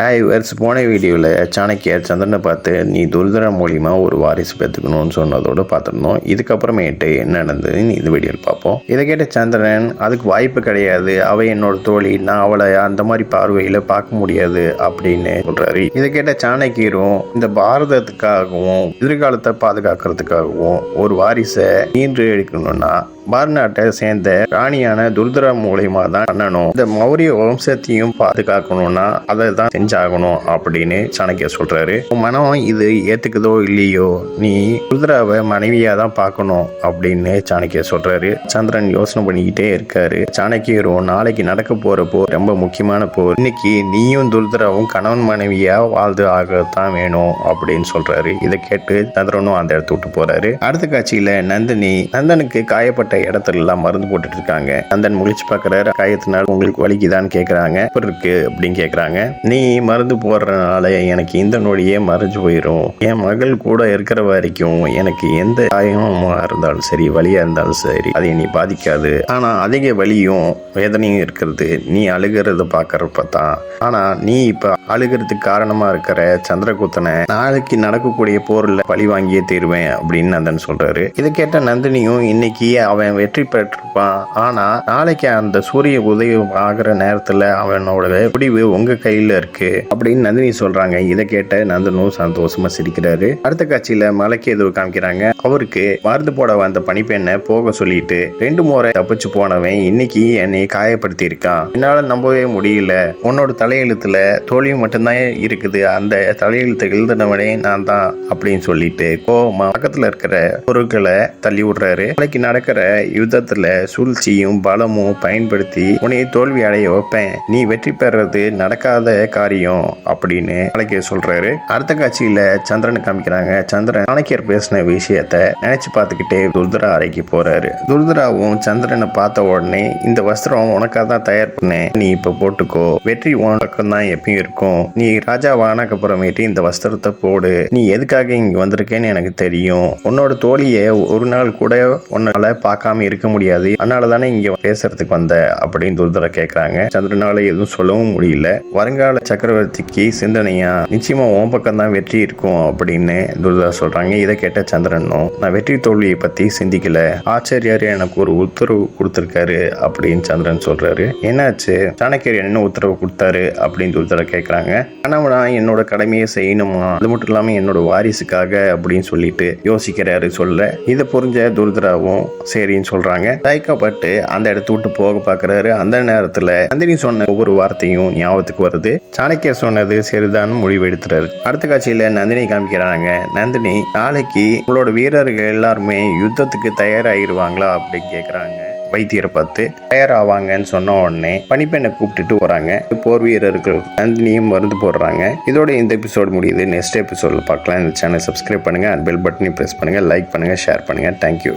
Hi verse. போன வீடியோவில் சாணக்கியர் சந்திரனை பார்த்து நீ துர்தரா மூலிமா ஒரு வாரிசு பெற்றுக்கணும்னு சொன்னதோடு பார்த்துருந்தோம். இதுக்கப்புறமேட்டு என்ன நடந்ததுன்னு இந்த வீடியோவில் பார்ப்போம். இதை கேட்ட சந்திரன் அதுக்கு வாய்ப்பு கிடையாது. அவ என்னோட தோழி. நான் அவளை அந்த மாதிரி பார்வையில் பார்க்க முடியாது. அப்படின்னு சொல்கிறாரு இதை கேட்ட சாணக்கியரும் இந்த பாரதத்துக்காகவும் எதிர்காலத்தை பாதுகாக்கிறதுக்காகவும் ஒரு வாரிசை நீன்று எடுக்கணும்னா பாரநாட்டை சேர்ந்த ராணியான துர்தரா மூலியமா தான் பண்ணணும். இந்த மௌரிய வம்சத்தையும் பாதுகாக்கணும்னா அதை தான் செஞ்சாகணும் அப்படின்னு சாணக்கிய சொல்றாரு. மனம் இது ஏத்துக்குதோ இல்லையோ நீ துர்தராவை மனைவியா தான் பார்க்கணும் அப்படின்னு சாணக்கிய சொல்றாரு. சந்திரன் யோசனை பண்ணிக்கிட்டே இருக்காரு. சாணக்கியரும் நாளைக்கு நடக்க போற போர் ரொம்ப முக்கியமான போர். இன்னைக்கு நீயும் துர்தராவும் கணவன் மனைவியா வாழ்ந்து ஆகத்தான் வேணும் அப்படின்னு சொல்றாரு. இதை கேட்டு சந்திரனும் அந்த இடத்த விட்டு போறாரு. அடுத்த காட்சியில நந்தினி நந்தனுக்கு காயப்பட்ட இடத்துல எல்லாம் மருந்து போட்டுட்டு இருக்காங்க நந்தன் முழிச்சு பார்க்கறாரு காயத்தினால உங்களுக்கு வலிக்குதான்னு கேக்குறாங்க. எப்படி இருக்கு அப்படின்னு கேக்குறாங்க. நீ மருந்து போடுறதுனால எனக்கு இந்த நொடியே மறைஞ்சு போயிடும் என் மகள் கூட இருக்கிற வரைக்கும் எனக்கு எந்த காயமும் இருந்தாலும் சரி வலியா இருந்தாலும் சரி அதை நீ பாதிக்காது. ஆனா அதிக வலியும் வேதனையும் இருக்கிறது. நீ அழுகிறத பாக்குறப்ப தான். ஆனா நீ இப்ப அழுகிறதுக்கு காரணமா இருக்கிற சந்திரகுத்தனை நாளைக்கு நடக்கக்கூடிய போர்ல பழி வாங்கியே தீருவேன் அப்படின்னு நந்தன் சொல்றாரு. இதை கேட்ட நந்தினியும் இன்னைக்கு அவன் வெற்றி பெற்றிருப்பான். ஆனா நாளைக்கு அந்த சூரிய உதயம் ஆகிற நேரத்துல அவனோட முடிவு உங்க கையில இருக்கு அப்படின்னு நந்தினி சொல்றாங்க. இதை கேட்ட நந்தனும் சந்தோஷமா சிரிக்கிறாரு. அடுத்த காட்சியில மலைக்கு எதுவும் காமிக்கிறாங்க. அவருக்கு மருந்து போட வந்த பனிப்பெண்ணை போக சொல்லிட்டு ரெண்டு முறை தப்பிச்சு போனவன் இன்னைக்கு என்னை காயப்படுத்தி இருக்கான். என்னால நம்பவே முடியல. உன்னோட தலையெழுத்துல தோல்வி மட்டும்தான் இருக்குது. அந்த தலையெழுத்தை எழுதினவனே நான் தான் அப்படின்னு சொல்லிட்டு கோமா பக்கத்துல இருக்கிற பொருட்களை தள்ளி விடுறாரு. நாளைக்கு நடக்கிற யுத்தத்துல சூழ்ச்சியும் பலமும் பயன்படுத்தி உன்னை தோல்வி அடைய வைப்பேன். நீ வெற்றி பெறது நடக்காத காரியம் அப்படின்னு நாளைக்கு சொல்றாரு. அடுத்த காட்சியில சந்திரனை காமிக்கிறாங்க. சந்திரன் சாணக்கியர் பேசின விஷயத்த நினைச்சு பார்த்துக்கிட்டே துர்தரா அறைக்கு போறாரு. துர்தராவும் சந்திரனை பார்த்த உடனே இந்த வஸ்திரம் உனக்காக தான் தயார் பண்ணேன். நீ இப்ப போட்டுக்கோ. வெற்றி உனக்கு தான் எப்பயும் இருக்கும். நீ ராஜாவானக்கு அப்புறமேட்டு இந்த வஸ்திரத்தை போடு. நீ எதுக்காக இங்க வந்திருக்கேன்னு எனக்கு தெரியும். உன்னோட தோழியை ஒரு நாள் கூட உன்னால பார்க்காம இருக்க முடியாது. அதனால தானே இங்க பேசுறதுக்கு வந்த அப்படின்னு துர்தர கேட்குறாங்க சந்திரனால எதுவும் சொல்லவும் முடியல. வருங்கால சக்கரவர்த்திக்கு சிந்தனையா நிச்சயமா உன் பக்கம் தான் வெற்றி இருக்கும் அப்படின்னு துர்தரா சொல்றாங்க. இதை கேட்ட சந்திரனும் நான் வெற்றி தோல்வியை பத்தி சிந்திக்கல. ஆச்சரியார் எனக்கு ஒரு உத்தரவு கொடுத்திருக்காரு அப்படின்னு சந்திரன் சொல்றாரு. என்னாச்சு? சாணக்கியர் என்ன உத்தரவு கொடுத்தாரு அப்படின்னு துர்தரா கேக்குறாங்க. கணவனா என்னோட கடமையை செய்யணுமா? அது மட்டும் இல்லாம என்னோட வாரிசுக்காக அப்படின்னு சொல்லிட்டு யோசிக்கிறாரு சொல்ல. இதை புரிஞ்ச துர்தராவும் நந்தினின்னு சொல்றாங்க. தயக்கப்பட்டு அந்த இடத்த விட்டு போக பாக்குறாரு. அந்த நேரத்துல நந்தினி சொன்ன ஒவ்வொரு வார்த்தையும் ஞாபகத்துக்கு வருது. சாணக்கியர் சொன்னது சரிதான் முடிவு எடுத்துறாரு அடுத்த காட்சியில நந்தினி காமிக்கிறாங்க. நந்தினி நாளைக்கு உங்களோட வீரர்கள் எல்லாருமே யுத்தத்துக்கு தயாராகிருவாங்களா அப்படின்னு கேக்குறாங்க. வைத்தியரை பார்த்து தயாராவாங்கன்னு சொன்ன உடனே பணிப்பெண்ணை கூப்பிட்டுட்டு வராங்க. போர் வீரர்கள் நந்தினியும் மருந்து போடுறாங்க. இதோட இந்த எபிசோடு முடியுது. நெக்ஸ்ட் எபிசோடில் பார்க்கலாம். இந்த சேனல் சப்ஸ்கிரைப் பண்ணுங்க. அண்ட் பெல் பட்டனையும் ப்ரெஸ் பண்ணுங்க. லைக் பண்ணுங்க. ஷேர் பண்ணுங்க. Thank you